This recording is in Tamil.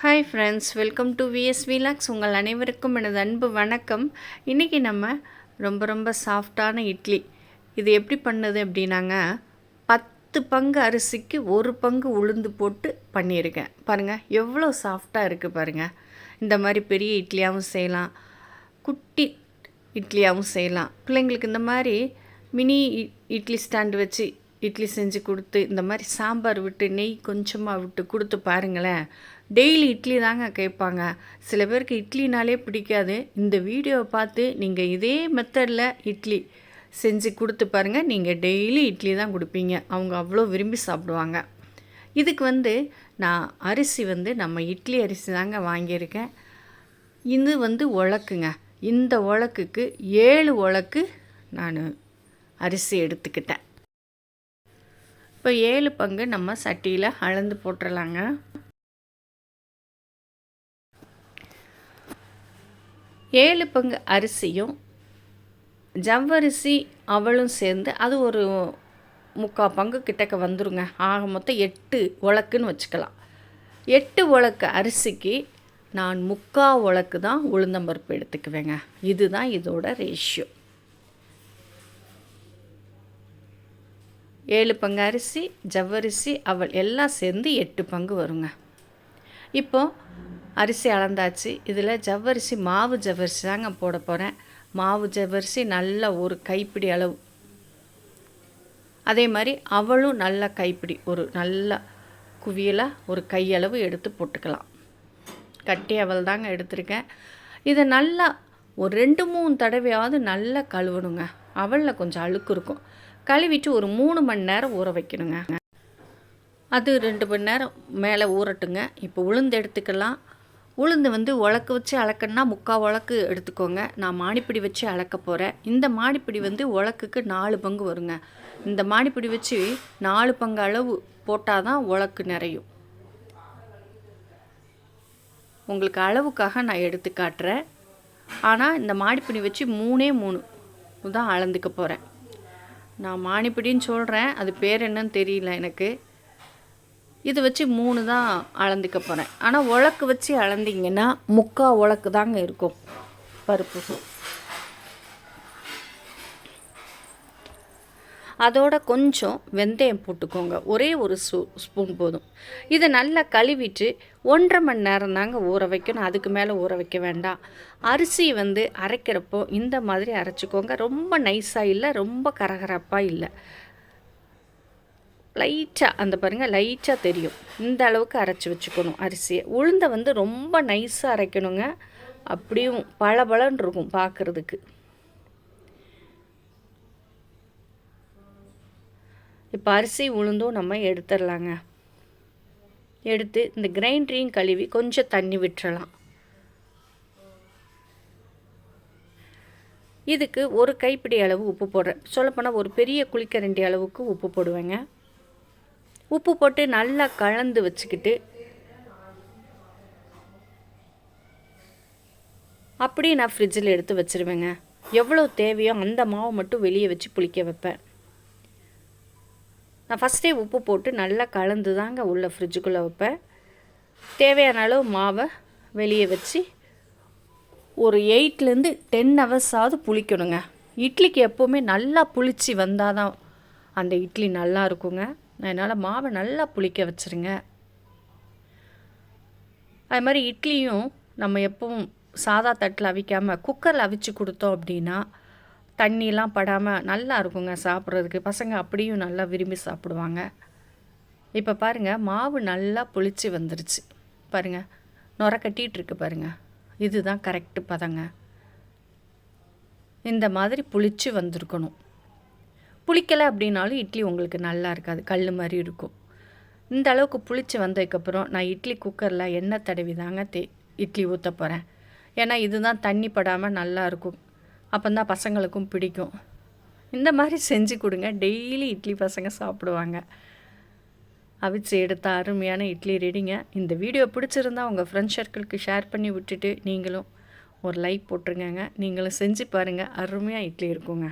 Hi friends welcome to VS vlogs உங்கள் அனைவருக்கும் எனது அன்பு வணக்கம். இன்றைக்கி நம்ம ரொம்ப ரொம்ப சாஃப்டான இட்லி. இது எப்படி பண்ணுது அப்படின்னாங்க பத்து பங்கு அரிசிக்கு ஒரு பங்கு உளுந்து போட்டு பண்ணியிருக்கேன். பாருங்கள் எவ்வளோ சாஃப்டாக இருக்குது பாருங்கள் இந்த மாதிரி பெரிய இட்லியாகவும் செய்யலாம் குட்டி இட்லியாகவும் செய்யலாம். பிள்ளைங்களுக்கு இந்த மாதிரி மினி இட்லி ஸ்டாண்டு வச்சு இட்லி செஞ்சு கொடுத்து இந்த மாதிரி சாம்பார் விட்டு நெய் கொஞ்சமாக விட்டு கொடுத்து பாருங்களேன். டெய்லி இட்லி தாங்க கேட்பாங்க. சில பேருக்கு இட்லினாலே பிடிக்காது. இந்த வீடியோவை பார்த்து நீங்கள் இதே மெத்தடில் இட்லி செஞ்சு கொடுத்து பாருங்கள் நீங்கள் டெய்லி இட்லி தான் கொடுப்பீங்க. அவங்க அவ்வளோ விரும்பி சாப்பிடுவாங்க. இதுக்கு வந்து நான் அரிசி வந்து நம்ம இட்லி அரிசி தாங்க வாங்கியிருக்கேன். இது வந்து உழக்குங்க இந்த உழக்குக்கு ஏழு உழக்கு நான் அரிசி எடுத்துக்கிட்டேன். இப்போ ஏழு பங்கு நம்ம சட்டியில் அளந்து போட்டுடலாங்க ஏழு பங்கு அரிசியும் ஜவ்வரிசி அவளும் சேர்ந்து அது ஒரு முக்கால் பங்கு கிட்டக்க வந்துருங்க. ஆக மொத்தம் எட்டு உலக்குன்னு வச்சுக்கலாம். எட்டு உலக்கு அரிசிக்கு நான் முக்கா உலக்கு தான் உளுந்தம்பருப்பு எடுத்துக்குவேங்க. இதுதான் இதோட ரேஷியோ ஏழு பங்கு அரிசி ஜவ்வரிசி அவள் எல்லாம் சேர்ந்து எட்டு பங்கு வருங்க. இப்போது அரிசி அளந்தாச்சு. இதில் ஜவ்வரிசி மாவு ஜவ்வரிசி தாங்க போட போகிறேன் மாவு ஜவ்வரிசி நல்ல ஒரு கைப்பிடி அளவு. அதே மாதிரி அவளும் நல்ல கைப்பிடி ஒரு நல்ல குவியலாக ஒரு கையளவு எடுத்து போட்டுக்கலாம். கட்டி அவள் தாங்க எடுத்திருக்கேன். இதை நல்லா ஒரு ரெண்டு மூணு தடவையாவது நல்லா கழுவணுங்க. அவளில் கொஞ்சம் அழுக்கு இருக்கும். கழுவிட்டு ஒரு மூணு மணி நேரம் ஊற வைக்கணுங்க. அது ரெண்டு மணி நேரம் மேலே ஊறட்டுங்க. இப்போ உளுந்து எடுத்துக்கலாம். உளுந்து வந்து உலக்கு வச்சு அளக்கணுன்னா முக்கால் உலக்கு எடுத்துக்கோங்க. நான் மாடிப்பிடி வச்சு அளக்க போகிறேன் இந்த மாடிப்பிடி வந்து உலக்குக்கு நாலு பங்கு வருங்க. இந்த மாடிப்பிடி வச்சு நாலு பங்கு அளவு போட்டால் தான் உலக்கு நிறையும். உங்களுக்கு அளவுக்காக நான் எடுத்து காட்டுறேன். ஆனால் இந்த மாடிப்பிடி வச்சு மூணே மூணு தான் அளந்துக்க போகிறேன் நான் மானிப்பிடின்னு சொல்கிறேன் அது பேர் என்னன்னு தெரியல எனக்கு. இது வச்சு மூணு தான் அளந்துக்க போகிறேன் ஆனால் உழக்கு வச்சு அளந்திங்கன்னா முக்கால் உழக்கு தாங்க இருக்கும் பருப்பு. அதோட கொஞ்சம் வெந்தயம் போட்டுக்கோங்க. ஒரே ஒரு ஸ்பூ ஸ்பூன் போதும். இதை நல்லா கழுவிட்டு ஒன்றரை மணி நேரம் தாங்க ஊற வைக்கணும். அதுக்கு மேலே ஊற வைக்க வேண்டாம். அரிசி வந்து அரைக்கிறப்போ இந்த மாதிரி அரைச்சிக்கோங்க. ரொம்ப நைஸாக இல்லை ரொம்ப கரகரப்பாக இல்லை. லைட்டாக அந்த பாருங்கள் லைட்டாக தெரியும். இந்த அளவுக்கு அரைச்சி வச்சுக்கணும் அரிசியை. உளுந்தை வந்து ரொம்ப நைஸாக அரைக்கணுங்க. அப்படியும் பளபளன்னு இருக்கும் பார்க்குறதுக்கு. இப்போ அரிசி உளுந்தும் நம்ம எடுத்துடலாங்க எடுத்து இந்த கிரைண்டரையும் கழுவி கொஞ்சம் தண்ணி விட்டுறலாம். இதுக்கு ஒரு கைப்பிடி அளவு உப்பு போடுறேன். சொல்லப்போனால் ஒரு பெரிய குளிக்கரண்டி அளவுக்கு உப்பு போடுவேங்க. உப்பு போட்டு நல்லா கலந்து வச்சுக்கிட்டு அப்படியே நான் ஃப்ரிட்ஜில் எடுத்து வச்சுருவேங்க. எவ்வளோ தேவையோ அந்த மாவை மட்டும் வெளியே வச்சு புளிக்க வைப்பேன். நான் ஃபஸ்ட்டே உப்பு போட்டு நல்லா கலந்து தாங்க உள்ள ஃப்ரிட்ஜுக்குள்ளே வைப்பேன். தேவையான அளவு மாவை வெளியே வச்சு ஒரு எயிட்லேருந்து டென் ஹவர்ஸாவது புளிக்கணுங்க. இட்லிக்கு எப்போவுமே நல்லா புளிச்சு வந்தால் தான் அந்த இட்லி நல்லா இருக்குங்க. நான் என்னால் மாவை நல்லா புளிக்க வச்சுருங்க. அது மாதிரி இட்லியும் நம்ம எப்பவும் சாதா தட்டில் அவிக்காமல் குக்கரில் அவிச்சு கொடுத்தோம் அப்படின்னா தண்ணிலாம் படாமல் நல்லா இருக்குங்க சாப்பிட்றதுக்கு. பசங்க அப்படியும் நல்லா விரும்பி சாப்பிடுவாங்க. இப்போ பாருங்கள் மாவு நல்லா புளிச்சு வந்துருச்சு. பாருங்கள் நுர கட்டிகிட்ருக்கு பாருங்கள் இதுதான் கரெக்டு பதங்க. இந்த மாதிரி புளிச்சு வந்திருக்கணும். புளிக்கலை அப்படின்னாலும் இட்லி உங்களுக்கு நல்லா இருக்காது. கல் மாதிரி இருக்கும். இந்த அளவுக்கு புளிச்சு வந்ததுக்கப்புறம் நான் இட்லி குக்கரில் எண்ணெய் தடவி தாங்க தே இட்லி ஊற்ற போகிறேன் ஏன்னா இதுதான் தண்ணி படாமல் நல்லாயிருக்கும் அப்போ தான் பசங்களுக்கும் பிடிக்கும். இந்த மாதிரி செஞ்சு கொடுங்க. டெய்லி இட்லி பசங்க சாப்பிடுவாங்க. அவிச்சு எடுத்த அருமையான இட்லி ரெடிங்க. இந்த வீடியோ பிடிச்சிருந்தா உங்கள் ஃப்ரெண்ட்ஸ் சர்க்கிளுக்கு ஷேர் பண்ணி விட்டுட்டு நீங்களும் ஒரு லைக் போட்டிருங்கங்க. நீங்களும் செஞ்சு பாருங்கள் அருமையாக இட்லி இருக்குங்க.